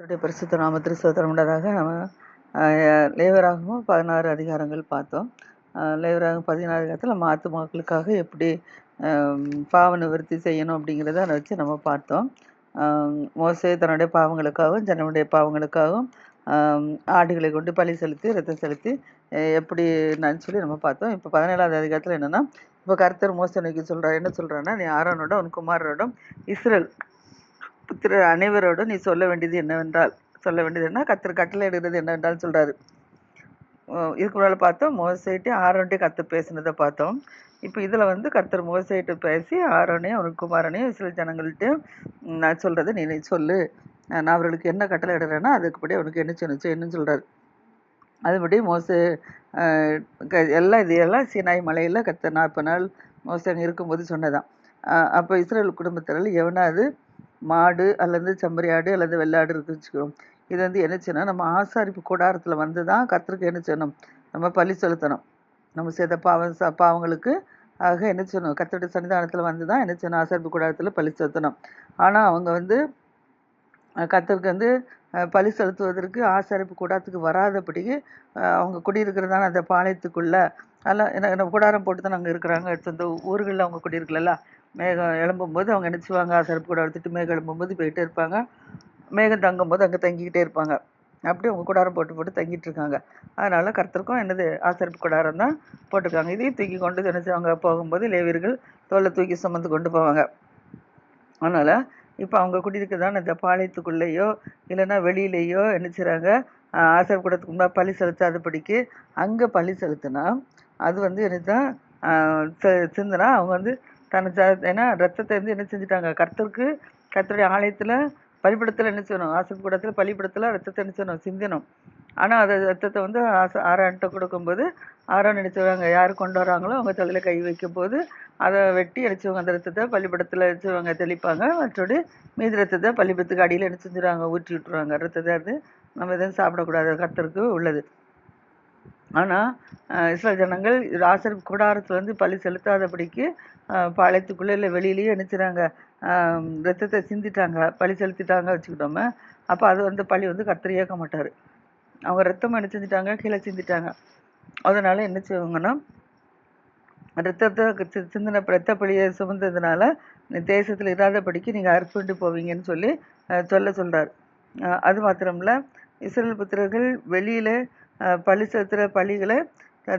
கர்த்தருடைய பரிசுத்த நாமத்திற்கு ஸ்தோத்திரம் உண்டதாக நம்ம லேவராகவும் பதினாறு அதிகாரங்கள் பார்த்தோம். அஹ், பதினாறு அதிகாரத்தில் நம்ம ஆத்துமாக்களுக்காக எப்படி பாவ நிவர்த்தி செய்யணும் அப்படிங்கிறத அதை வச்சு நம்ம பார்த்தோம். மோசே தன்னுடைய பாவங்களுக்காகவும் ஜனமுடைய பாவங்களுக்காகவும் ஆடுகளை கொண்டு பழி செலுத்தி ரத்தம் செலுத்தி எப்படி நான் சொல்லி நம்ம பார்த்தோம். இப்போ பதினேழாவது அதிகாரத்தில் என்னென்னா இப்போ கர்த்தர் மோசனைக்கு சொல்கிறார் என்ன சொல்கிறாருன்னா நீ ஆரோனோட உன் குமாரனோடும் இஸ்ரேல் திரு அனைவரோடும் நீ சொல்ல வேண்டியது என்னவென்றால் சொல்ல வேண்டியது என்ன? கத்தர் கட்டளை இடுகிறது என்னவென்றால் சொல்கிறாரு இதுக்கு முன்னால் பார்த்தோம் மோசைட்டு ஆரோன்ட்டே கத்தர் பேசினதை பார்த்தோம். இப்போ இதில் வந்து கர்த்தர் மோசைட்டு பேசி ஆரோனையும் அவனுக்கு குமாரனையும் சில ஜனங்கள்ட்டையும் நான் சொல்கிறத நீ நீ சொல்லு. நான் அவர்களுக்கு என்ன கட்டளை இடுறேன்னா அதுக்குப்படி அவனுக்கு என்ன சொன்னச்சு என்னன்னு சொல்கிறாரு அதுபடி மோச க- எல்லாம் இது எல்லாம் சீனாய் மலையில் கத்த நாற்பது நாள் மோசே அங்கே இருக்கும்போது சொன்னதான். அப்போ இஸ்ரேல் குடும்பத்தினர் எவனாவது மாடு அல்லது செம்மறியாடு அல்லது வெள்ளாடு இருக்குன்னு வச்சுக்கிறோம் இது வந்து என்ன செய்யணும்? நம்ம ஆசாரிப்பு கூடாரத்தில் வந்து தான் கர்த்தருக்கு என்ன செய்யணும்? நம்ம பழி செலுத்தணும். நம்ம செய்த பாவம் ச- பாவங்களுக்கு ஆக என்ன செய்யணும்? கர்த்தருடைய சன்னிதானத்தில் வந்து தான் என்ன செய்யணும்? ஆசாரிப்பு கூடாரத்தில் பழி செலுத்தணும். ஆனால் அவங்க வந்து கத்தருக்கு வந்து பழி செலுத்துவதற்கு ஆசாரிப்பு கூடாரத்துக்கு வராதபடிக்கு அவங்க குடியிருக்கிறதான அந்த பாளையத்துக்குள்ளே? அதெல்லாம் என்ன என்ன கூடாரம் போட்டு தான் அங்கே இருக்கிறாங்க. சொந்த ஊர்களில் அவங்க குடியிருக்கல மேகம் எழும்பும்போது அவங்க என்ன செய்வாங்க? ஆசாரிப்பு கூடாரம் எடுத்துட்டு மேகம் எழும்பும்போது போயிட்டே இருப்பாங்க. மேகம் தங்கும்போது அங்கே தங்கிக்கிட்டே இருப்பாங்க. அப்படி அவங்க கூடாரம் போட்டு போட்டு தங்கிட்டு இருக்காங்க. அதனால கர்த்தருக்கும் என்னது? ஆசரிப்பு கூடாரம் தான் போட்டிருக்காங்க. இதையும் தூக்கி கொண்டு என்ன செய்வாங்க? போகும்போது லேவியர்கள் தோலை தூக்கி சுமந்து கொண்டு போவாங்க. அதனால் இப்போ அவங்க குடியிருக்கதான் இந்த பாளையத்துக்குள்ளேயோ இல்லைன்னா வெளியிலேயோ என்ன செய்கிறாங்க ஆசர் கூடத்துக்கு முன்னாடி செலுத்தாத செலுத்தாதபடிக்கு அங்கே பழி செலுத்தினா அது வந்து என்னதான் சிந்தினா அவங்க வந்து தன்னை ஏன்னா ரத்தத்தை வந்து என்ன செஞ்சுட்டாங்க? கர்த்தருக்கு கர்த்தருடைய ஆலயத்தில் பலிப்படத்தில் என்ன செய்யணும்? ஆசர் கூடத்தில் பலிபடத்தில் ரத்தத்தை என்ன செய்யணும்? சிந்தனும் ஆனால் அதை ரத்தத்தை வந்து ஆச ஆரான்ட்ட கொடுக்கும்போது ஆரான் நினச்சிவாங்க யார் கொண்டு வராங்களோ அவங்க தலையில் கை வைக்கும்போது அதை வெட்டி அடிச்சவங்க அந்த ரத்தத்தை பள்ளிப்படத்தில் அடிச்சவங்க தெளிப்பாங்க. மற்றபடி மீதி ரத்தத்தை பள்ளிப்படத்துக்கு அடியில் என்ன செஞ்சுருவாங்க? ஊற்றி விட்டுருவாங்க. ரத்தத்தை அது நம்ம எதுவும் சாப்பிடக்கூடாது. கத்தருக்கு உள்ளது. ஆனால் இஸ்ரேல் ஜனங்கள் ராசர் கூடாரத்தில் வந்து பலி செலுத்தாதபடிக்கு பாளையத்துக்குள்ளே இல்லை வெளியிலேயே நினைச்சுறாங்க. ரத்தத்தை சிந்திட்டாங்க பழி செலுத்திட்டாங்க வச்சுக்கிட்டோமே அப்போ அது வந்து பழி வந்து கர்த்தர் ஏற்க மாட்டார். அவங்க ரத்தம் என்ன செஞ்சிட்டாங்க கீழே சிந்திட்டாங்க. அதனால் என்ன செய்வாங்கன்னா ரத்தத்தை சி- சிந்தின ரத்த பழியை சுமந்ததுனால தேசத்தில் இராதபடிக்கு நீங்கள் அர்ப்பணிட்டு போவீங்கன்னு சொல்லி சொல்ல சொல்கிறார் அது மாத்திரமில்ல இஸ்ரேல் புத்திரர்கள் வெளியில் பழி செலுத்துகிற பழிகளை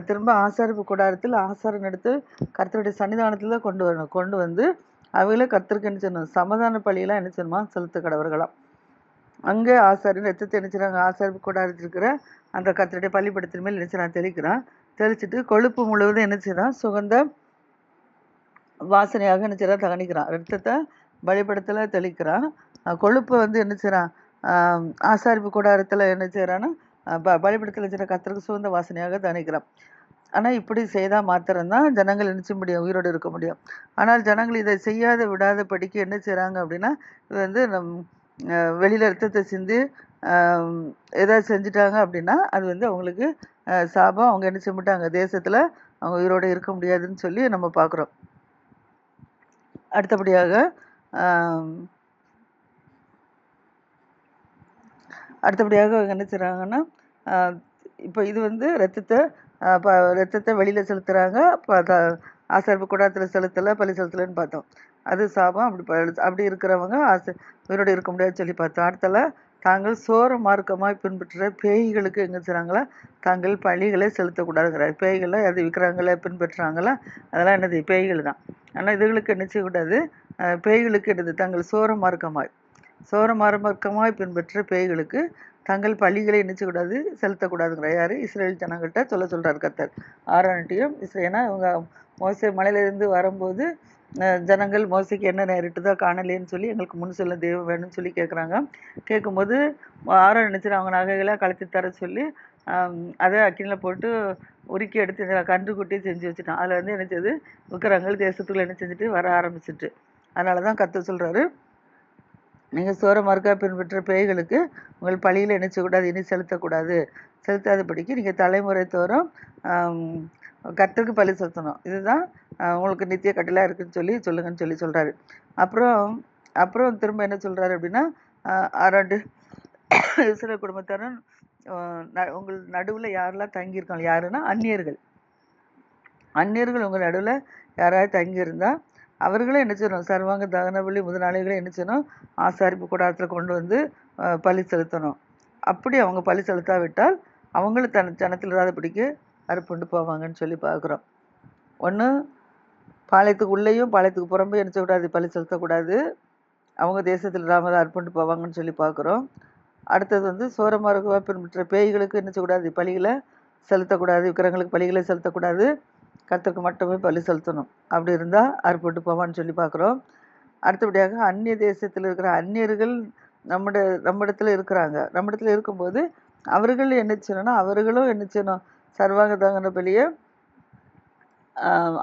திரும்ப ஆசாரிப்பு கூடாரத்தில் ஆசாரம் எடுத்து கர்த்தருடைய சன்னிதானத்தில் தான் கொண்டு வரணும் கொண்டு வந்து அவங்களே கர்த்தருக்கு என்ன செய்யணும்? சமாதான பழியெல்லாம் என்ன செய்யணுமா? செலுத்த கடவர்களாம். அங்கே ஆசாரியன் ரத்தத்தை என்ன செய்கிறாங்க ஆசாரிப்பு கூடாரத்தில் இருக்கிற அந்த கர்த்தருடைய பள்ளிப்படத்தின் மேல் என்ன செய்றான்? தெளிக்கிறான். தெளிச்சிட்டு கொழுப்பு முழுவதும் என்ன செய்யறான் சுகந்த வாசனையாக என்ன செய்றான்? தகனிக்கிறான். ரத்தத்தை பலிப்படத்தில் தெளிக்கிறான். கொழுப்பை வந்து என்ன செய்கிறான் ஆசாரிப்பு கூடாரத்தில் என்ன செய்கிறான்னா பலிபடத்தில் செய்கிற கத்தருக்கு சுகந்த வாசனையாக தணிக்கிறோம். ஆனால் இப்படி செய்தால் மாத்திரம்தான் ஜனங்கள் என்ன செய்ய முடியும் உயிரோடு இருக்க முடியும். ஆனால் ஜனங்கள் இதை செய்யாத விடாத படிக்க என்ன செய்கிறாங்க அப்படின்னா இது வந்து நம் வெளியில் ரத்தத்தை சிந்தி ஏதாவது செஞ்சுட்டாங்க அப்படின்னா அது வந்து அவங்களுக்கு சாபம். அவங்க என்ன செய்ய மாட்டாங்க தேசத்தில் அவங்க உயிரோடு இருக்க முடியாதுன்னு சொல்லி நம்ம பார்க்குறோம் அடுத்தபடியாக அடுத்தபடியாக அவங்க என்ன செய்கிறாங்கன்னா இப்போ இது வந்து ரத்தத்தை ப ரத்தத்தை வெளியில் செலுத்துகிறாங்க இப்போ ஆசரிப்பு கூடாரத்தில் செலுத்தலை பள்ளி செலுத்தலைன்னு பார்த்தோம். அது சாபம். அப்படி அப்படி இருக்கிறவங்க ஆசை உயிரோடு இருக்க முடியாதுன்னு சொல்லி பார்த்தோம். அடுத்தல தாங்கள் சோர மார்க்கமாய் பின்பற்றுற பேய்களுக்கு எங்கே செய்கிறாங்களா தாங்கள் பழிகளை செலுத்தக்கூடாதுங்கிறார் பேய்களை அது விற்கிறாங்களே பின்பற்றுறாங்களா? அதெல்லாம் என்னது? பேய்கள் தான். ஆனால் இதுகளுக்கு என்ன செய்யக்கூடாது? பேய்களுக்கு என்னது? தங்கள் சோர மார்க்கமாய் சோர மார்க்கமாய் பின்பற்ற பேய்களுக்கு தங்கள் பள்ளிகளை நினைச்சக்கூடாது செலுத்தக்கூடாதுங்கிற யார்? இஸ்ரேல் ஜனங்கள்கிட்ட சொல்ல சொல்கிறார் கத்தர். ஆறாண்டியும் இஸ்ரேனா இவங்க மோசை மலையிலேருந்து வரும்போது ஜனங்கள் மோசைக்கு என்ன நேரிட்டுதோ காணலேன்னு சொல்லி எங்களுக்கு முன் செல்ல தெய்வம் வேணும்னு சொல்லி கேட்குறாங்க கேட்கும்போது ஆரோ நினைச்சிட்டு அவங்க நகைகளை கலத்தி தர சொல்லி அதை அக்கினியில் போட்டு உருக்கி எடுத்து இதில் கன்று குட்டி செஞ்சு வச்சுட்டான். அதில் வந்து என்ன செய்யுது விக்கிரங்கள் தேசத்துக்குள்ளே என்ன செஞ்சுட்டு வர ஆரம்பிச்சிட்டு. அதனால தான் கற்று சொல்கிறாரு நீங்கள் சோர மார்க்கா பின்பற்ற பேய்களுக்கு உங்கள் பழியில் நினைச்சக்கூடாது இனி செலுத்தக்கூடாது. செலுத்தாதபடிக்கு நீங்கள் தலைமுறை தோறும் கற்றுக்கு கர்த்தருக்கு செலுத்தணும். இதுதான் உங்களுக்கு நித்திய கட்டளாக இருக்குன்னு சொல்லி சொல்லுங்கன்னு சொல்லி சொல்கிறாரு அப்புறம் அப்புறம் திரும்ப என்ன சொல்கிறாரு அப்படின்னா ஆஹ், ஆறாண்டு இஸ்ரேல் ந- உங்கள் நடுவில் யாரெல்லாம் தங்கியிருக்காங்க? யாருன்னா அந்நியர்கள். அந்நியர்கள் உங்கள் நடுவில் யாராவது தங்கியிருந்தால் அவர்களும் என்ன செய்யணும்? சர்வாங்க தகன பலி முதலாளிகளை என்ன செய்யணும்? ஆசாரிப்பு கூடாரத்தில் கொண்டு வந்து அஹ், பலி செலுத்தணும். அப்படி அவங்க பலி செலுத்தாவிட்டால் அவங்களும் தன் ஜனத்தில் இல்லாதபடிக்கு அறுப்புண்டு போவாங்கன்னு சொல்லி பார்க்குறோம். ஒன்று பாளையத்துக்கு உள்ளேயும் பாளையத்துக்கு புறம்பே என்ன செய்யக்கூடாது? பலி செலுத்தக்கூடாது. அவங்க தேசத்தில் இல்லாமல் அர்ப்பண்டு போவாங்கன்னு சொல்லி பார்க்குறோம். அடுத்தது வந்து சோரமாக பின்பற்ற பேய்களுக்கு என்ன செய்யக்கூடாது? பலிகளை செலுத்தக்கூடாது. விக்கிரங்களுக்கு பலிகளை செலுத்தக்கூடாது. கர்த்தருக்கு மட்டுமே பலி செலுத்தணும். அப்படி இருந்தால் அறுப்பட்டு போவான்னு சொல்லி பார்க்குறோம். அடுத்தபடியாக அந்நிய தேசத்தில் இருக்கிற அந்நியர்கள் நம்மட இடத்துல இருக்கிறாங்க. நம்மிடத்துல இருக்கும்போது அவர்கள் என்ன செய்யணும்னா அவர்களும் என்ன செய்யணும்? சர்வாங்க தகன பலியை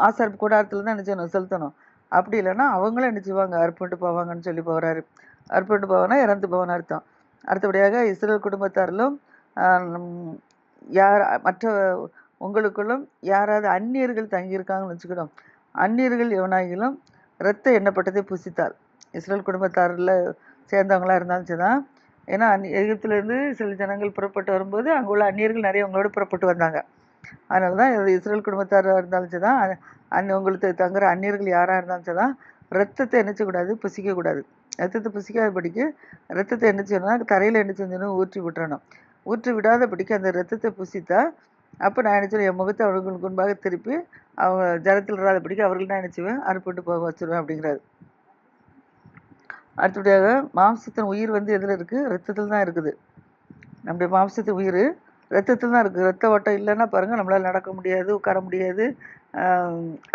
ஆசார் கூடாரத்தில் தான் என்ன செய்யணும்? செலுத்தணும். அப்படி இல்லைன்னா அவங்களும் என்ன செய்வாங்க? அர்ப்பணிட்டு போவாங்கன்னு சொல்லி போகிறாரு அர்ப்பணிட்டு போவானா இறந்து போவான்னு அர்த்தம். அடுத்தபடியாக இஸ்ரேல் குடும்பத்தாரிலும் யார் மற்ற உங்களுக்குள்ளும் யாராவது அந்நியர்கள் தங்கியிருக்காங்கன்னு வச்சுக்கணும். அந்நியர்கள் எவனாகிலும் இரத்த எண்ணப்பட்டதை புசித்தார் இஸ்ரேல் குடும்பத்தாரில் சேர்ந்தவங்களா இருந்தாலும் சரிதான். ஏன்னா அந்நி எகிப்திலேருந்து சில ஜனங்கள் புறப்பட்டு வரும்போது அங்கே உள்ள அந்நியர்கள் நிறைய அவங்களோட புறப்பட்டு வந்தாங்க. அதனால தான் இஸ்ரேல் குடும்பத்தாராக இருந்தாலும் சரி தான் அந் உங்களுக்கு தங்குற அந்நியர்கள் யாராக இருந்தாலும் சரி தான் ரத்தத்தை என்ன புசிக்கக்கூடாது. ரத்தத்தை புசிக்காதபடிக்கு ரத்தத்தை என்ன செய்யணும்னா தரையில் என்ன செஞ்சணும் ஊற்றி விட்டுறணும். ஊற்றி விடாதபடிக்கு அந்த ரத்தத்தை புசித்தா அப்போ நான் என்ன செய்வேன் என் முகத்தை அவர்களுக்கு முன்பாக திருப்பி அவங்க ஜலத்தில் இராதபடிக்கு அவர்கள் நான் என்ன செய்வேன் அறுப்பிட்டு போக வச்சுருவேன் அப்படிங்கிறாரு. அடுத்தபடியாக மாம்சத்தின் உயிர் வந்து எதில் இருக்குது ரத்தத்தில் தான் இருக்குது. நம்முடைய மாம்சத்தின் உயிர் ரத்தத்தில் தான் இருக்குது ரத்த ஓட்டம் இல்லைன்னா பாருங்கள் நம்மளால் நடக்க முடியாது உட்கார முடியாது.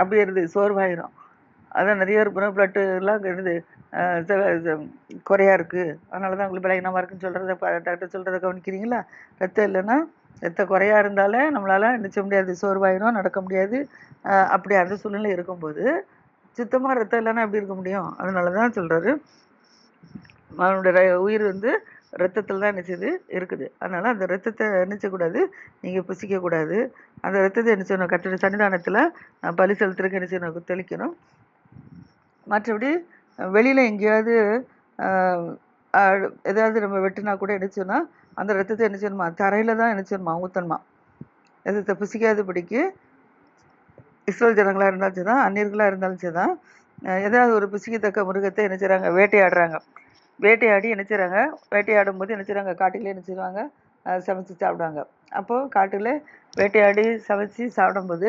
அப்படியே இருக்குது சோர்வாயிரும். அதான் நிறைய இருப்போம் பிளட்டு எல்லாம் இருக்குது குறையா இருக்குது அதனால தான் உங்களுக்கு பலகீனமாக இருக்குன்னு சொல்கிறத டாக்டர் சொல்கிறத கவனிக்கிறீங்களா? ரத்தம் இல்லைன்னா ரத்த குறையாக இருந்தாலே நம்மளால் நிச்சய முடியாது சோர்வாயிரும் நடக்க முடியாது. அப்படி அந்த சூழ்நிலை இருக்கும்போது சுத்தமாக ரத்தம் இல்லைன்னா எப்படி இருக்க முடியும்? அதனால தான் சொல்கிறாரு அவனுடைய ர- உயிர் வந்து ரத்தத்தில் தான் நினச்சது இருக்குது. அதனால் அந்த ரத்தத்தை நினச்சக்கூடாது நீங்கள் புசிக்கக்கூடாது அந்த ரத்தத்தை என்ன செய்யணும் கட்டிட சன்னிதானத்தில் பலி செலுத்துறதுக்கு என்ன செய்யணும் தெளிக்கணும். மற்றபடி வெளியில் எங்கேயாவது ஏதாவது நம்ம வெட்டினா கூட என்ன அந்த ரத்தத்தை என்ன செய்யணுமா? தரையில் தான் என்ன செய்யணுமா? ஊற்றணுமா ரத்தத்தை புசிக்காதபடிக்கு இஸ்ரேல் ஜனங்களாக இருந்தாலும் சரி தான் அந்நியர்களாக இருந்தாலும் சரி தான் ஏதாவது ஒரு பிசிக்கத்தக்க மிருகத்தை என்ன செய்கிறாங்க வேட்டையாடுறாங்க. வேட்டையாடி என்ன செய்கிறாங்க வேட்டையாடும் போது என்ன செய்கிறாங்க காட்டுக்குள்ளே என்ன செய்வாங்க? சமைச்சு சாப்பிடுவாங்க. அப்போது காட்டில் வேட்டையாடி சமைச்சு சாப்பிடும்போது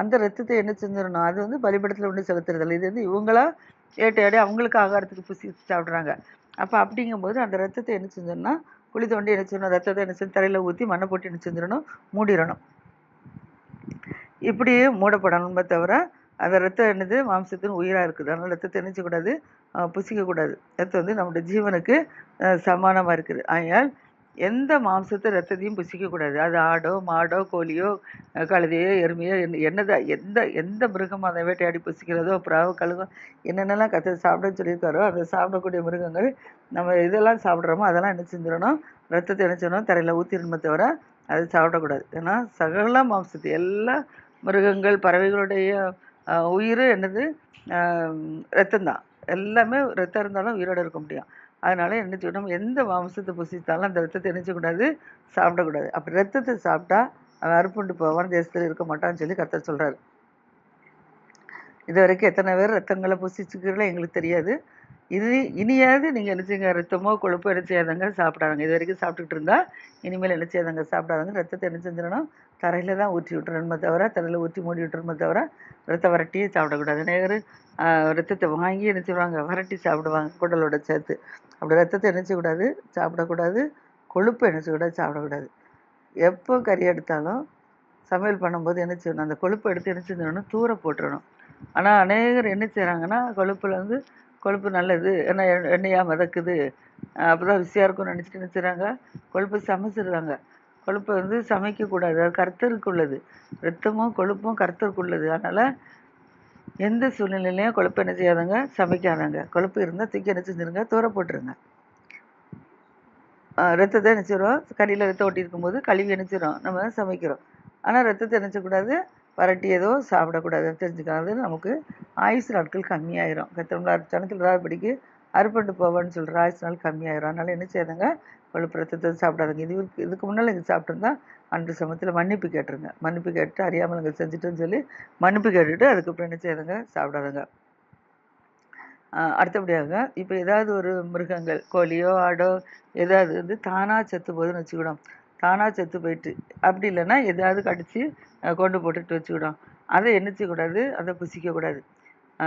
அந்த ரத்தத்தை என்ன செஞ்சிடணும்? அது வந்து பலிபடத்தில் ஒன்று செலுத்துறதில்ல. இது வந்து இவங்களா வேட்டையாடி அவங்களுக்கு ஆகாரத்துக்கு புசி சாப்பிட்றாங்க. அப்போ அப்படிங்கும்போது அந்த ரத்தத்தை என்ன செஞ்சோம்னா குழி தோண்டி என்ன செய்யணும்? ரத்தத்தை என்ன செய்யணும்? ஊற்றி மண்ணை போட்டு என்ன செஞ்சிடணும்? மூடிடணும். இப்படி மூடப்படணுமே தவிர அந்த ரத்தம் என்னது? மாம்சத்தின் உயிராக இருக்குது. அதனால் ரத்தத்தை என்ன புசிக்கக்கூடாது ரத்தம் வந்து நம்முடைய ஜீவனுக்கு சமானமாக இருக்குது. ஆகையால் எந்த மாம்சத்தை ரத்தத்தையும் புசிக்கக்கூடாது அது ஆடோ மாடோ கோழியோ கழுதையோ எருமையோ என்ன என்னதா எந்த எந்த மிருகம் அதை வேட்டையாடி புசிக்கிறதோ புறாவோ கழுகோ என்னென்னலாம் கற்று சாப்பிடன்னு சொல்லியிருக்காரோ அதை சாப்பிடக்கூடிய மிருகங்கள் நம்ம இதெல்லாம் சாப்பிட்றோமோ அதெல்லாம் என்ன செஞ்சிடணும்? ரத்தத்தை என்ன செய்யணும்? தரையில் ஊற்றிடணுமே தவிர அதை சாப்பிடக்கூடாது. ஏன்னா சகல மாம்சத்தை எல்லா மிருகங்கள் பறவைகளுடைய உயிர் என்னது? ரத்தம்தான் எல்லாமே ரத்தம் இருந்தாலும் உயிரோட இருக்க முடியும். அதனால என்ன செய்யணும்? எந்த மாம்சத்தை புசித்தாலும் அந்த ரத்தத்தை நினைச்சக்கூடாது சாப்பிடக்கூடாது. அப்படி ரத்தத்தை சாப்பிட்டா அவன் அறுப்புண்டு போவான் தேசத்தில் இருக்க மாட்டான்னு சொல்லி கத்த சொல்கிறார் இது வரைக்கும் எத்தனை பேர் ரத்தங்களை புசிச்சுக்கிறீங்களோ எங்களுக்கு தெரியாது. இது இனியாவது நீங்கள் என்ன செய்யுங்க? ரத்தமோ கொழுப்போ என்ன செய்யாதங்க சாப்பிடாதங்க. இது வரைக்கும் சாப்பிட்டுட்டு இருந்தால் இனிமேல் என்ன செய்யாதங்க? சாப்பிடாதங்க. ரத்தத்தை என்ன செஞ்சிடணும்? தரையில் தான் ஊற்றி விட்டுறணுமே தவிர தரையில் ஊற்றி மூடி விட்டுறணுமே தவிர ரத்த வரட்டியே சாப்பிடக்கூடாது. நேர் ரத்தத்தை வாங்கி என்ன செய்வாங்க வரட்டி சாப்பிடுவாங்க குடலோட சேர்த்து. அப்படி ரத்தத்தை என்ன செய்யக்கூடாது சாப்பிடக்கூடாது. கொழுப்பு என்ன செய்யக்கூடாது சாப்பிடக்கூடாது. எப்போ கறி எடுத்தாலும் சமையல் பண்ணும்போது என்ன செய்யணும்? அந்த கொழுப்பை எடுத்து என்ன செஞ்சிடணும் தூர போட்டுடணும் ஆனால் அநேகர் என்ன செய்கிறாங்கன்னா கொழுப்பில் வந்து கொழுப்பு நல்லது ஏன்னா எண்ணெயாக மிதக்குது. அப்போ தான் ருசியாக இருக்கும்னு நினச்சிட்டு என்ன செய்கிறாங்க கொழுப்பு சமைச்சிடுறாங்க கொழுப்பை வந்து சமைக்கக்கூடாது. அது கருத்தருக்கு உள்ளது ரத்தமும் கொழுப்பும் கருத்தருக்கு உள்ளது அதனால் எந்த சூழ்நிலையிலையும் கொழுப்பு என்ன செய்யாதங்க சமைக்காதங்க. கொழுப்பு இருந்தால் தூக்கி என்ன செஞ்சிருங்க தூர போட்டுருங்க. ரத்தத்தை நினச்சிடும் கறியில் ரத்தம் ஒட்டி இருக்கும்போது கழுவி நினச்சிடும் நம்ம சமைக்கிறோம். ஆனால் ரத்தத்தை நினச்சக்கூடாது வரட்டி ஏதோ சாப்பிடக்கூடாது. தெரிஞ்சுக்காது நமக்கு ஆயுசு நாட்கள் கம்மியாயிரும். கத்திரம்ல சனத்தில் ராபடிக்கு அறுப்பட்டு போவான்னு சொல்கிற ஆயுசு நாள் கம்மியாயிரும். அதனால என்ன செய்யாதுங்க கொழுப்பு சாப்பிடாதீங்க சாப்பிடாதுங்க. இது இதுக்கு முன்னால் இங்கே சாப்பிட்ருந்தா அன்று சமயத்தில் மன்னிப்பு கேட்டுருங்க. மன்னிப்பு கேட்டு அறியாமல் இங்கே செஞ்சுட்டுன்னு சொல்லி மன்னிப்பு கேட்டுட்டு அதுக்கப்புறம் என்ன செய்யுதுங்க சாப்பிடாதுங்க. அடுத்தபடியாக இப்போ ஏதாவது ஒரு மிருகங்கள் கோழியோ ஆடோ ஏதாவது வந்து தானாக செத்து போகுதுன்னு வச்சுக்கிடும். தானாக செத்து போயிட்டு அப்படி இல்லைன்னா எதாவது கடித்து கொண்டு போட்டுட்டு வச்சுக்கிடும். அதை என்ன அதை புசிக்கக்கூடாது.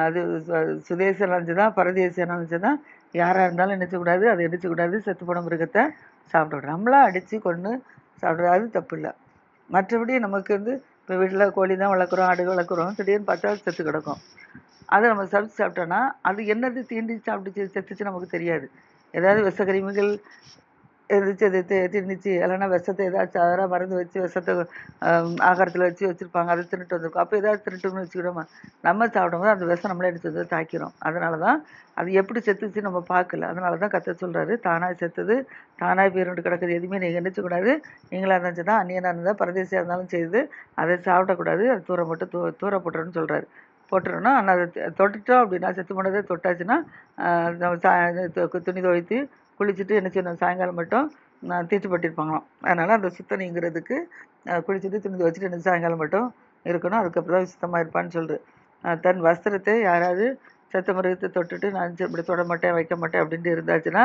அது சுதேச தான் பரதேச தான். யாராக இருந்தாலும் என்ன அதை எடுத்துக்கூடாது. செத்து போன மிருகத்தை சாப்பிடக்கூடாது நம்மளாக அடித்து கொண்டு சாப்பிட்றது அது தப்பு இல்லை மற்றபடி நமக்கு வந்து இப்போ வீட்டில் கோழி தான் வளர்க்குறோம் ஆடு வளர்க்குறோம் திடீர்னு பார்த்தா செத்து கிடக்கும். அதை நம்ம சமைச்சு சாப்பிட்டோன்னா அது என்னது தீண்டி சாப்பிட்டு செத்துச்சு நமக்கு தெரியாது. ஏதாவது விஷக்கிருமிகள் இருந்துச்சு அது திணிச்சு இல்லைன்னா விஷத்தை ஏதாச்சும் அதெல்லாம் மருந்து வச்சு விஷத்தை ஆகாரத்தில் வச்சு வச்சுருப்பாங்க. அதை தின்னுட்டு வந்திருக்கோம். அப்போ ஏதாவது திருட்டுன்னு வச்சுக்கிட்டோமா? நம்ம சாப்பிடும்போது அந்த விஷம் நம்மளே எடுத்து வந்து தாக்கிறோம் அதனால தான் அது எப்படி செத்துச்சு நம்ம பார்க்கல. அதனால தான் கத்த சொல்கிறாரு தானாக செத்துது தானாக பேருண்டு கிடக்குது. எதுவுமே நீங்கள் நினச்சக்கூடாது நீங்களாக இருந்தாச்சு தான் அந்நியனாக இருந்தால் பரதேசியாக இருந்தாலும் செய்து அதை சாப்பிடக்கூடாது. அது தூர மட்டும் தூ தூர போட்டுறன்னு சொல்கிறாரு போட்டுறோன்னா ஆனால் அதை தொட்டுட்டோம் அப்படின்னா செத்து போனதை தொட்டாச்சுன்னா நம்ம துணி துவைத்து குளிச்சுட்டு என்ன செய்யணும்? சாயங்காலம் மட்டும் தீட்டுப்பட்டிருப்பாங்களாம் அதனால் அந்த சுத்தனைங்கிறதுக்கு குளிச்சுட்டு துணி வச்சுட்டு என்ன சாயங்காலம் மட்டும் இருக்கணும். அதுக்கப்புறம் தான் சுத்தமாக இருப்பான்னு சொல்லுது தன் வஸ்திரத்தை யாராவது செத்த மிருகத்தை தொட்டுட்டு நான் இப்படி தொட மாட்டேன் வைக்க மாட்டேன் அப்படின்ட்டு இருந்தாச்சுன்னா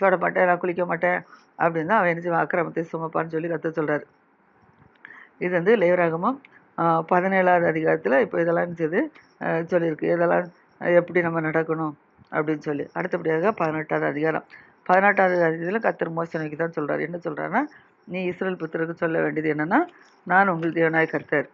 தொட மாட்டேன் நான் குளிக்க மாட்டேன் அப்படின்னு அவன் என்ன செய்வான்? அக்கிரமத்தை சுமப்பான்னு சொல்லி கற்று சொல்கிறார் இது வந்து லேவராகமும் பதினேழாவது அதிகாரத்தில் இப்போ இதெல்லாம் இருந்துச்சு சொல்லியிருக்கு. இதெல்லாம் எப்படி நம்ம நடக்கணும்? அப்படின்னு சொல்லி. அடுத்தபடியாக பதினெட்டாவது அதிகாரம். பதினெட்டாவது அதிகாரத்தில் கத்தர் மோசனைக்கு தான் சொல்கிறார் என்ன சொல்கிறாருன்னா நீ இஸ்ரேல் புத்தருக்கு சொல்ல வேண்டியது என்னென்னா நான் உங்கள் தேவனாய் கர்த்தர்.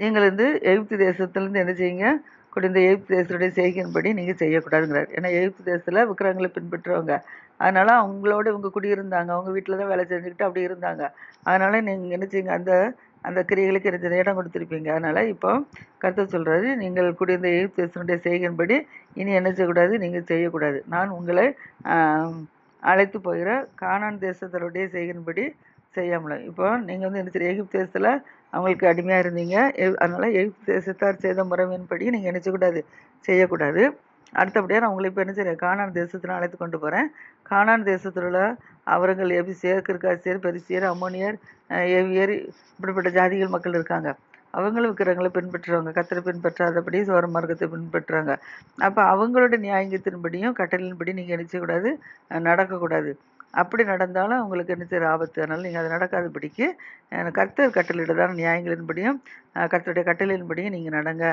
நீங்கள் வந்து எகிப்து தேசத்துலேருந்து என்ன செய்யுங்க? குடிந்த எகிப்து தேசத்துடைய செய்கையின்படி நீங்கள் செய்யக்கூடாதுங்கிறார். ஏன்னா எகிப்து தேசத்தில் விக்கிரங்களை பின்பற்றுறவங்க அதனால் அவங்களோட இவங்க குடியிருந்தாங்க. அவங்க வீட்டில் தான் வேலை செஞ்சுக்கிட்டு அப்படி இருந்தாங்க. அதனால் நீங்கள் என்ன செய்யுங்க? அந்த அந்த கிரிகளுக்கு இருந்த இடம் கொடுத்துருப்பீங்க. அதனால் இப்போ கருத்து சொல்கிறாரு நீங்கள் குடியிருந்த எகிப்தேசனுடைய செய்கின்படி இனி என்ன செய்யக்கூடாது? நீங்கள் செய்யக்கூடாது. நான் உங்களை அழைத்து போகிற கானான் தேசத்தருடைய செய்கின்படி செய்யாமல் இப்போ நீங்கள் வந்து என்ன செய்ய எகிப்து தேசத்தில் அவங்களுக்கு அடிமையாக இருந்தீங்க. அதனால் எகிப்து தேசத்தார் செய்த முறைமையின்படி நீங்கள் நினச்சக்கூடாது செய்யக்கூடாது. அடுத்தபடியாக நான் உங்களை இப்போ என்ன செய்கிறேன் கானான் தேசத்தில் அழைத்து கொண்டு போகிறேன் கானான் தேசத்தில் உள்ள அவர்கள் எபிசியர் கிற்காசியர் பெரிசியர் அம்மோனியர் ஏவியர் இப்படிப்பட்ட ஜாதிகள் மக்கள் இருக்காங்க. அவங்களும் விற்கிறவங்களை பின்பற்றுவாங்க கத்தரை பின்பற்றாதபடி சோர மார்க்கத்தை பின்பற்றுறாங்க. அப்போ அவங்களோட நியாயத்தின்படியும் கட்டளின்படி நீங்கள் என்ன செய்யக்கூடாது? நடக்கக்கூடாது. அப்படி நடந்தாலும் அவங்களுக்கு என்ன செய்ய ஆபத்து. அதனால் நீங்கள் அது நடக்காதபடிக்கு கர்த்தர் கட்டளையிடதான நியாயங்களின்படியும் கர்த்தருடைய கட்டளையின்படியும் நீங்கள் நடங்க.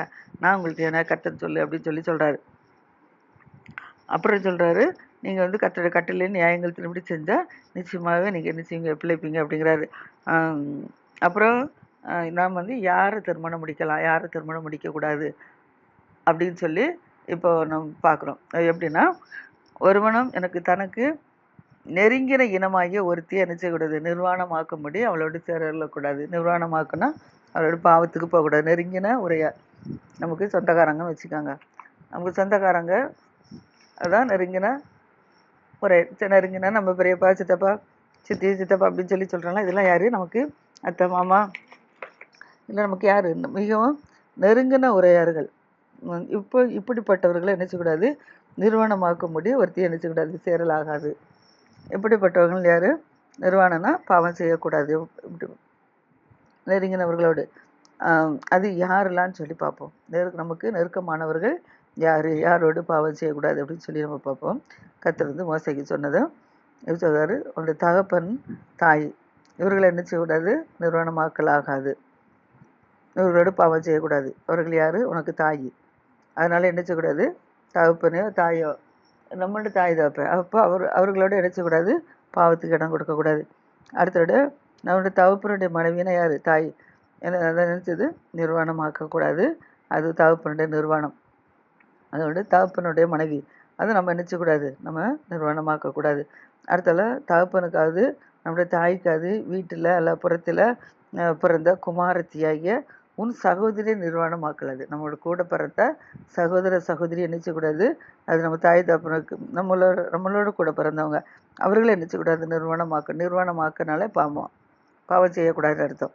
நான் உங்களுக்கு என்ன கர்த்தர் சொல்லு அப்படின்னு சொல்லி சொல்கிறாரு அப்புறம் சொல்கிறாரு நீங்கள் வந்து கத்தோட கட்டளை நியாயங்கள் திரும்பி செஞ்சால் நிச்சயமாகவே நீங்கள் என்ன செய்வீங்க? பிழைப்பீங்க அப்படிங்கிறாரு. அப்புறம் நாம் வந்து யாரை திருமணம் முடிக்கலாம்? யாரை திருமணம் முடிக்கக்கூடாது? அப்படின்னு சொல்லி இப்போ நம்ம பார்க்குறோம். எப்படின்னா ஒருவனும் எனக்கு தனக்கு நெருங்கின இனமாகிய ஒருத்தி என்ன செய்யக்கூடாது நிர்வாணமாக்கும்படி அவளோட சேரக்கூடாது. நிர்வாணமாக்குனா அவளோட பாவத்துக்கு போகக்கூடாது. நெருங்கின உரையா நமக்கு சொந்தக்காரங்கன்னு வச்சுக்காங்க. நமக்கு சொந்தக்காரங்க அதான் நெருங்கின ஒரு நெருங்கினா நம்ம பெரியப்பா சித்தப்பா சித்தி சித்தப்பா அப்படின்னு சொல்லி சொல்கிறாங்களா இதெல்லாம் யார்? நமக்கு அத்தை மாமா. இல்லை நமக்கு யார்? மிகவும் நெருங்கின உரையாறுகள். இப்போ இப்படிப்பட்டவர்களை என்ன செய்யக்கூடாது நிறுவனமாக்கும்படி ஒருத்தி என்ன சேரலாகாது இப்படிப்பட்டவர்கள் யார்? நிர்வாணம்னா பாவம் செய்யக்கூடாது. இப்படி நெருங்கினவர்களோடு. அது யாரெல்லாம்னு சொல்லி பார்ப்போம். நெரு நமக்கு நெருக்கமானவர்கள் யார் யாரோடு பாவம் செய்யக்கூடாது அப்படின்னு சொல்லி நம்ம பார்ப்போம். கத்தர் வந்து மோசைக்கு சொன்னதை. எப்படி சொல்கிறாரு உன்னுடைய தகப்பன் தாய். இவர்களை என்ன செய்யக்கூடாது? நிறுவனமாக்கல் ஆகாது இவர்களோடு பாவம் செய்யக்கூடாது. அவர்கள் யார்? உனக்கு தாய். அதனால் என்ன செய்யக்கூடாது? தகப்பனையோ தாயோ நம்மளோட தாய் தகப்பன். அப்போ அவர் அவர்களோட என்ன செய்யக்கூடாது? பாவத்துக்கு இடம் கொடுக்கக்கூடாது. அடுத்தோட நம்மளுடைய தகப்பனுடைய மனைவினா யார்? தாய். என்ன அதை நினச்சது நிர்வாணமாக்கக்கூடாது. அது தகப்பனுடைய நிர்வாணம். அதோட தகப்பனுடைய மனைவி. அதை நம்ம நினச்சக்கூடாது. நம்ம நிர்வாணமாக்கக்கூடாது. அடுத்தால தகப்பனுக்காவது நம்முடைய தாய்க்காவது வீட்டில் அல்ல புறத்தில் பிறந்த குமாரத்தியாகிய உன் சகோதரி நிர்வாணமாக்கலாது. நம்மளோட கூட பிறந்த சகோதர சகோதரியை நினச்சக்கூடாது. அது நம்ம தாய் தகப்பனுக்கு நம்மளோட நம்மளோட கூட பிறந்தவங்க அவர்களை நினச்சக்கூடாது. நிர்வாணமாக்க நிர்வாணமாக்கனால பாவம். பாவம் செய்யக்கூடாது அர்த்தம்.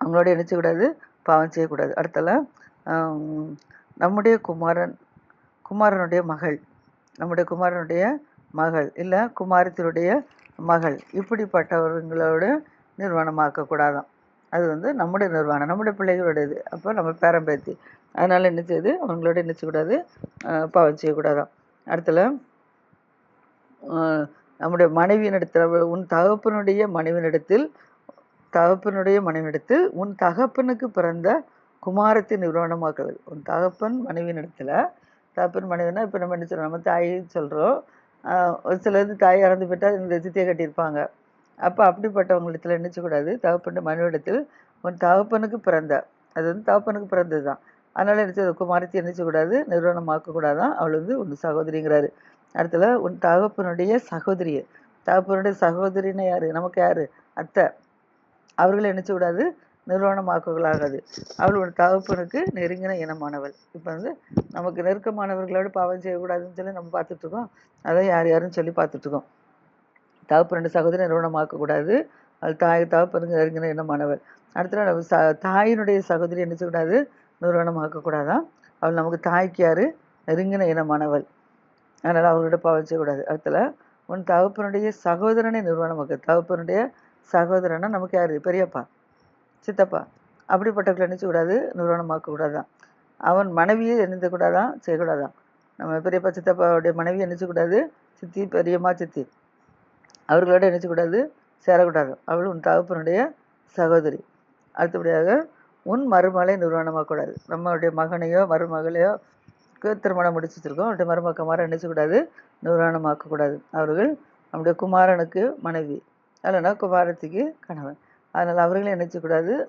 அவங்களோட நினச்சக்கூடாது. பாவம் செய்யக்கூடாது. அடுத்தலாம் நம்முடைய குமாரன் குமாரனுடைய மகள் நம்முடைய குமாரனுடைய மகள் இல்லை குமாரத்தினுடைய மகள். இப்படிப்பட்டவர்களோட நிர்வாணமாக்கக்கூடாதான் அது வந்து நம்முடைய நிர்வாணம் நம்முடைய பிள்ளைகளுடையது. அப்போ நம்ம பேரம்பேத்தி அதனால் என்ன செய்யுது அவங்களோட என்ன செய்யக்கூடாது பாவம் செய்யக்கூடாதான் அடுத்தல நம்முடைய மனைவியினிடத்தில் உன் தகப்பனுடைய மனைவியினிடத்தில் தகப்பனுடைய மனைவியிடத்தில் உன் தகப்பனுக்கு பிறந்த குமாரத்தை நிர்வாணமாக்குறது உன் தகப்பன் மனைவியினிடத்தில் தகப்பன் மனைவினா இப்போ நம்ம என்ன சொல்கிறோம் நம்ம தாய் சொல்கிறோம் ஒரு சிலருந்து தாய் இறந்து போயிட்டால் இந்த சித்தியை கட்டியிருப்பாங்க. அப்போ அப்படிப்பட்டவங்களிடத்தில் நினச்சக்கூடாது தகப்பன் மனைவிடத்தில் உன் தகப்பனுக்கு பிறந்த அது வந்து தகப்பனுக்கு பிறந்தது தான் அதனால் என்ன குமாரத்தை நினச்சக்கூடாது நிறுவனமாக்கக்கூடாது நிர்வாணமாக்கக்கூடாதான் அவள் வந்து உன் சகோதரிங்கிறாரு. அடுத்தல உன் தகப்பனுடைய சகோதரி தகப்பனுடைய சகோதரின்னு யார்? நமக்கு யார்? அத்தை. அவர்களை நினச்சக்கூடாது நிறுவனமாக்குகளாகாது அவள் ஒரு தகப்பனுக்கு நெருங்கின இனமானவள். இப்போ வந்து நமக்கு நெருக்கமானவர்களோடு பாவம் செய்யக்கூடாதுன்னு சொல்லி நம்ம பார்த்துட்ருக்கோம். அதை யார் யாருன்னு சொல்லி பார்த்துட்ருக்கோம். இருக்கோம் ரெண்டு சகோதரி நிறுவனமாக்கக்கூடாது அவள் தாய் தகப்பனுக்கு நெருங்கின இனமானவள். அடுத்த நம்ம ச தாயினுடைய சகோதரி என்ன செய்யக்கூடாது நிறுவனமாக்கக்கூடாதான் அவள் நமக்கு தாய்க்கு யார்? நெருங்கின இனமானவள். அதனால் அவர்களோட பாவம் செய்யக்கூடாது. அடுத்தல உன் தகப்பனுடைய சகோதரனை நிறுவனமாக்க தகப்பனுடைய சகோதரனை நமக்கு யார்? பெரியப்பா. சித்தப்பா அப்படிப்பட்டவர்களை என்ன செய்யக்கூடாது நிர்வாணமாக்கக்கூடாதான் அவன் மனைவியை என்ன செய்யக்கூடாதான். நம்ம பெரியப்பா சித்தப்பாவுடைய மனைவியை என்ன சித்தி பெரியம்மா சித்தி. அவர்களோட என்ன சேரக்கூடாது. அவள் உன் தகப்பனுடைய சகோதரி. அடுத்தபடியாக உன் மருமகளை நிர்வாணமாக்கக்கூடாது. நம்மளுடைய மகனையோ மருமகளையோ திருமணம் முடிச்சு வச்சுருக்கோம். அவருடைய மருமக்கமாரை என்ன நிறுவனமாக்கக்கூடாது அவர்கள் நம்முடைய குமாரனுக்கு மனைவி. இல்லைன்னா குமாரத்திக்கு கணவன். அதனால் அவர்களை என்ன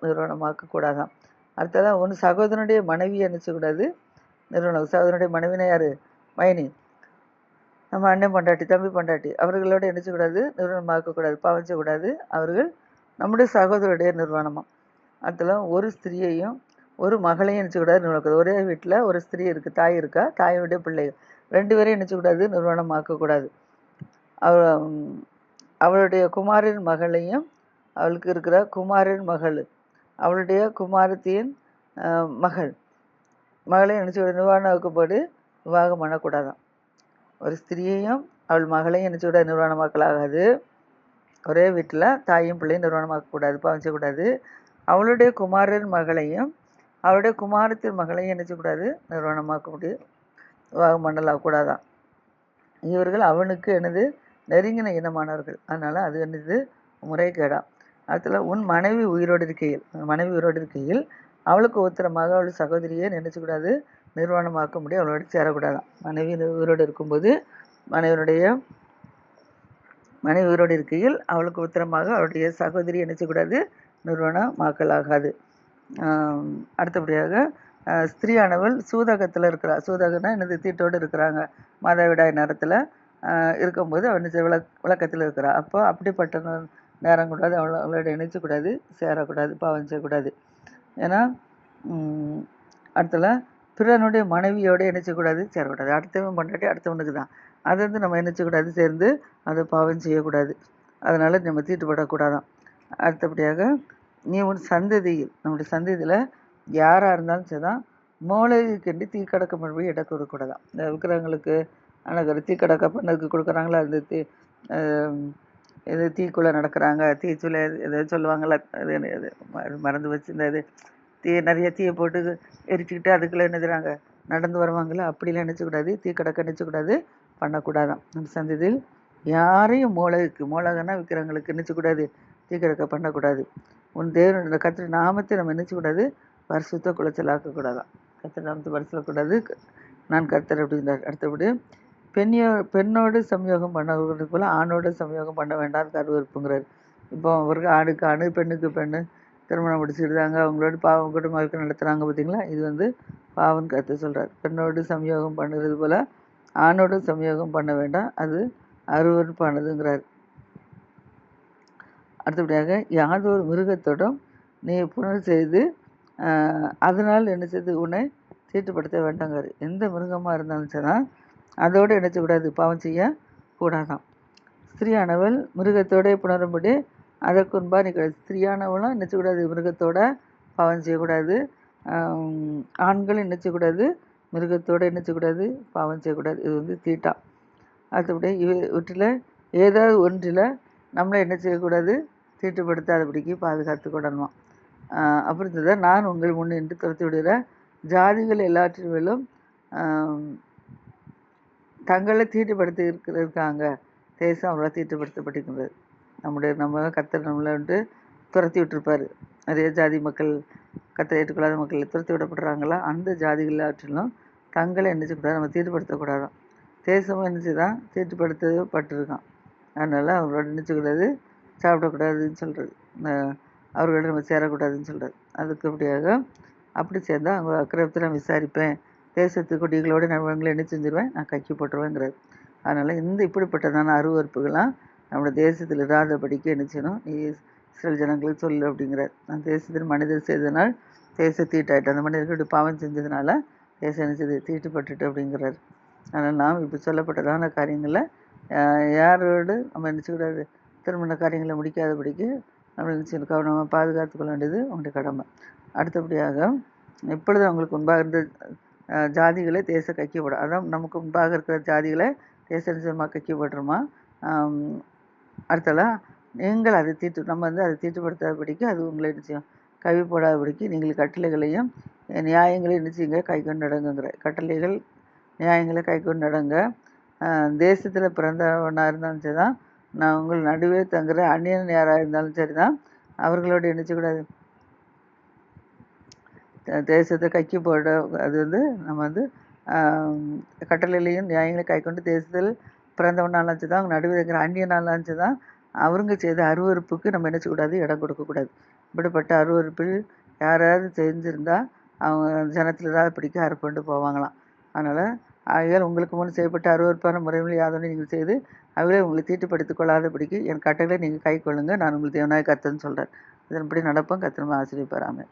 நிறுவனமாக்கக்கூடாதான் அடுத்ததான் ஒன்று சகோதரனுடைய மனைவியை என்ன நிறுவனம். சகோதரனுடைய மனைவினா யார்? மைனி. நம்ம அண்ணன் பண்டாட்டி தம்பி பண்டாட்டி. அவர்களோட என்ன நிறுவனமாக்கக்கூடாது நிர்வாணமாக்கக்கூடாது அவர்கள் நம்முடைய சகோதரருடைய நிர்வாணமாக அடுத்தல ஒரு ஸ்திரியையும் ஒரு மகளையும் என்ன செய்யக்கூடாது ஒரே வீட்டில் ஒரு ஸ்திரீ இருக்குது தாய் இருக்கா? தாயுடைய பிள்ளைகள். ரெண்டு பேரையும் நினச்சக்கூடாது செய்யக்கூடாது நிர்வாணமாக்கக்கூடாது அவ அவளுடைய குமாரின் மகளையும் அவளுக்கு இருக்கிற குமாரின் மகள். அவளுடைய குமாரத்தியின் மகள். மகளை நினச்சி நிர்வாணம் வைக்கப்பட்டு விவாகம் பண்ணக்கூடாதான் ஒரு ஸ்திரியையும் அவள் மகளையும் நினச்சி விட நிர்வாணமாக்கலாகாது. ஒரே வீட்டில் தாயும் பிள்ளையும் நிர்வாணமாக்கக்கூடாது பாவம் அவளுடைய குமாரன் மகளையும் அவருடைய குமாரத்தின் மகளையும் நினச்சக்கூடாது நிர்வாணமாக்க முடியும் விவாகம் பண்ணலாகக்கூடாதான் இவர்கள் அவனுக்கு எனது நெருங்கின இனமானவர்கள். அதனால் அது என்னது முறைகேடாம். அடுத்தல உன் மனைவி உயிரோடு இருக்கையில் மனைவி உயிரோடு இருக்கையில் அவளுக்கு உத்தரமாக அவள் சகோதரியை நினைச்சக்கூடாது நிர்வாணமாக்க முடியும் அவளோட சேரக்கூடாதான் மனைவி உயிரோடு இருக்கும்போது மனைவியுடைய மனைவி உயிரோடு இருக்கையில் அவளுக்கு உத்தரமாக அவளுடைய சகோதரி நினைச்சக்கூடாது நிர்வாணமாக்கலாகாது. அடுத்தபடியாக ஸ்திரீயானவள் சூதகத்தில் இருக்கிறா. சூதகன்னா என்னது? தீட்டோடு இருக்கிறாங்க. மாதவிடாய் நேரத்தில் இருக்கும்போது அவள் விளக் விளக்கத்தில் இருக்கிறா. அப்போ அப்படிப்பட்ட நேரம் கூடாது அவளை அவளோட இணைச்சக்கூடாது சேரக்கூடாது பாவம் செய்யக்கூடாது. ஏன்னா அடுத்தல பிறனுடைய மனைவியோட இணைச்சக்கூடாது சேரக்கூடாது. அடுத்தவன் பண்ணாட்டி அடுத்தவனுக்கு தான். அதை வந்து நம்ம இணைச்சக்கூடாது சேர்ந்து அதை பாவம் செய்யக்கூடாது. அதனால் நம்ம தீட்டுப்படக்கூடாதான். அடுத்தபடியாக நீ உன் சந்ததியில் நம்முடைய சந்ததியில் யாராக இருந்தாலும் சரிதான் மூளைக்கண்டி தீ கடக்க இடம் கொடுக்கக்கூடாதான். இந்த விக்கிரகங்களுக்கு அழகர் தீ பண்ணதுக்கு கொடுக்குறாங்களா அந்த தீ இது தீக்குள்ளே நடக்கிறாங்க தீச்சுல எதை சொல்லுவாங்கள்ல அது என்ன மறந்து வச்சு இந்த இது. தீ நிறைய தீயை போட்டு எரிச்சுக்கிட்டு அதுக்குள்ளே என்ன நடந்து வருவாங்கள்ல அப்படிலாம் நினச்சக்கூடாது தீ கடக்க நினச்சக்கூடாது பண்ணக்கூடாதான். நம்ம சந்ததியில் யாரையும் மூளைக்கு மூலகன்னா விற்கிறவங்களுக்கு நினச்சக்கூடாது தீ கடக்க பண்ணக்கூடாது. உன் தேவனோட கத்திர நாமத்தை நம்ம நினச்சக்கூடாது வருஷத்தை குலைச்சலாக்கக்கூடாதாம் கத்திர நாமத்தை பரிசுலக்கூடாது நான் கர்த்தர் அப்படின்றார் அடுத்தபடி பெண்ணியோ பெண்ணோடு சம்யோகம் பண்ணுறது போல் ஆணோடு சம்யோகம் பண்ண வேண்டாம் கருவறுப்புங்கிறார். இப்போ அவருக்கு ஆணுக்கு ஆணு பெண்ணுக்கு பெண்ணு திருமணம் முடிச்சுடுறாங்க அவங்களோட பாவம் குடும்ப வாழ்க்கை நடத்துகிறாங்க பார்த்தீங்களா? இது வந்து பாவன் கருத்து சொல்கிறார் பெண்ணோடு சம்யோகம் பண்ணுறது போல் ஆணோடு சம்யோகம் பண்ண வேண்டாம். அது அருவறுப்பானதுங்கிறார். அடுத்தபடியாக யாதொரு மிருகத்தோடும் நீ புணர் செய்து அதனால் என்ன செய்து உன்னை தீட்டுப்படுத்த வேண்டாங்கிறார். எந்த மிருகமாக இருந்தாலும் சரி அதோடு என்ன செய்யக்கூடாது பாவம் செய்ய கூடாதாம். ஸ்திரீயானவள் மிருகத்தோடே புணரும்படி அதற்குன்பா நீ கிடையாது ஸ்திரீயானவளும் என்ன மிருகத்தோட பாவம் செய்யக்கூடாது ஆண்களும் என்ன மிருகத்தோடு மிருகத்தோட என்ன பாவம் செய்யக்கூடாது இது வந்து தீட்டா. அடுத்தபடி இவற்றில் ஏதாவது ஒன்றில் நம்மளை என்ன செய்யக்கூடாது தீட்டுப்படுத்தாதபடிக்கு பாதுகாத்து கொள்ளணுமா அப்புறம் நான் உங்கள் முன் என்று துரத்தி விடுகிற ஜாதிகள் எல்லாற்றிலும் தங்களை தீட்டுப்படுத்தி இருக்கிற இருக்காங்க தேசம் அவங்கள தீட்டுப்படுத்தப்பட்டிருக்கிறது. நம்முடைய நம்ம கத்தர் நம்மளை வந்து துரத்தி விட்டுருப்பார். நிறைய ஜாதி மக்கள் கத்தரை ஏற்றுக்கொள்ளாத மக்கள் துரத்தி விடப்படுறாங்களா? அந்த ஜாதிகள் எல்லாற்றிலும் தங்களை என்ன செய்யக்கூடாது? நம்ம தீட்டுப்படுத்தக்கூடாதான். தேசமும் என்ன செய்தான்? தீட்டுப்படுத்தப்பட்டிருக்கான். அதனால் அவங்களோட என்ன சாப்பிடக்கூடாதுன்னு சொல்கிறது அவர்களோட நம்ம சேரக்கூடாதுன்னு சொல்கிறது அதுக்கு அப்படியாக அப்படி சேர்ந்தால் அவங்க அக்கிரமத்தை நான் விசாரிப்பேன். தேசத்து குடிகளோடு நான் என்ன செஞ்சிருவேன். நான் கக்கி போட்டுருவேங்கிறது அதனால் இந்த இப்படிப்பட்டதான அருவறுப்புகள்லாம் நம்மளோட தேசத்தில் இராதபடிக்கு என்ன செய்யணும்? நீ இஸ்ரேல் ஜனங்களுக்கு சொல்லு அப்படிங்கிறார். அந்த தேசத்தில் மனிதர் செய்ததனால் தேச தீட்டாயிட்டு அந்த மனிதர்களுடைய பாவம் செஞ்சதுனால தேசம் என்ன செய்து? தீட்டுப்பட்டுட்டு அப்படிங்கிறார். அதனால் நாம் இப்போ சொல்லப்பட்டதான காரியங்களில் யாரோடு நம்ம நினச்சிக்கூடாது திருமண காரியங்களை முடிக்காதபடிக்கு நம்ம என்ன செய்யணும்? கவனமாக பாதுகாத்து கொள்ள வேண்டியது உங்களுடைய கடமை. அடுத்தபடியாக எப்பொழுது அவங்களுக்கு முன்பாக இருந்த ஜாதிகளை தேச கைக்கப்படும். அதான் நமக்கு முன்பாக இருக்கிற ஜாதிகளை தேச நிச்சயமாக கைக்கப்பட்டுருமா? அடுத்தலாம் நீங்கள் அதை தீட்டு நம்ம வந்து அதை தீட்டுப்படுத்தாதபடிக்கு அது உங்களை நிச்சயம் கவி போடாதபடிக்கு நீங்கள் கட்டளைகளையும் நியாயங்களையும் நிச்சயங்க கை கொண்டு நடங்குங்கிற. கட்டளைகள் நியாயங்களை கை கொண்டு நடங்க தேசத்தில் பிறந்தவனாக இருந்தாலும் சரி தான் நான் உங்கள் நடுவே தங்குற அந்நியன் யாராக இருந்தாலும் சரி தான் அவர்களோட என்ன தேசத்தை கைக்கு போட அது வந்து நம்ம வந்து கட்டளையிலையும் நியாயங்களையும் கை கொண்டு தேசத்தில் பிறந்தவனாலும் சரி தான் அவங்க நடுவில் இருக்கிற அந்நியனாலும் இருந்துச்சு தான் அவருங்க செய்த அருவறுப்புக்கு நம்ம என்ன செய்யக்கூடாது? இடம் கொடுக்கக்கூடாது. இப்படிப்பட்ட அருவருப்பில் யாராவது தெரிஞ்சிருந்தால் அவங்க ஜனத்தில் ஏதாவது பிடிக்க அறுப்புண்டு போவாங்களாம். அதனால் ஆகையால் உங்களுக்கு முன் செய்யப்பட்ட அருவருப்பான முறைகளில் யாதொன்று நீங்கள் செய்து அவர்களே உங்களை தீட்டுப்படுத்திக் கொள்ளாதபடிக்கு என் கட்டளை நீங்கள் கை கொள்ளுங்கள் நான் உங்களுக்கு தேவனாய் கத்தன்னு சொல்கிறேன் இதன்படி நடப்போம். கத்தனமாக ஆசிரியப்பாராங்க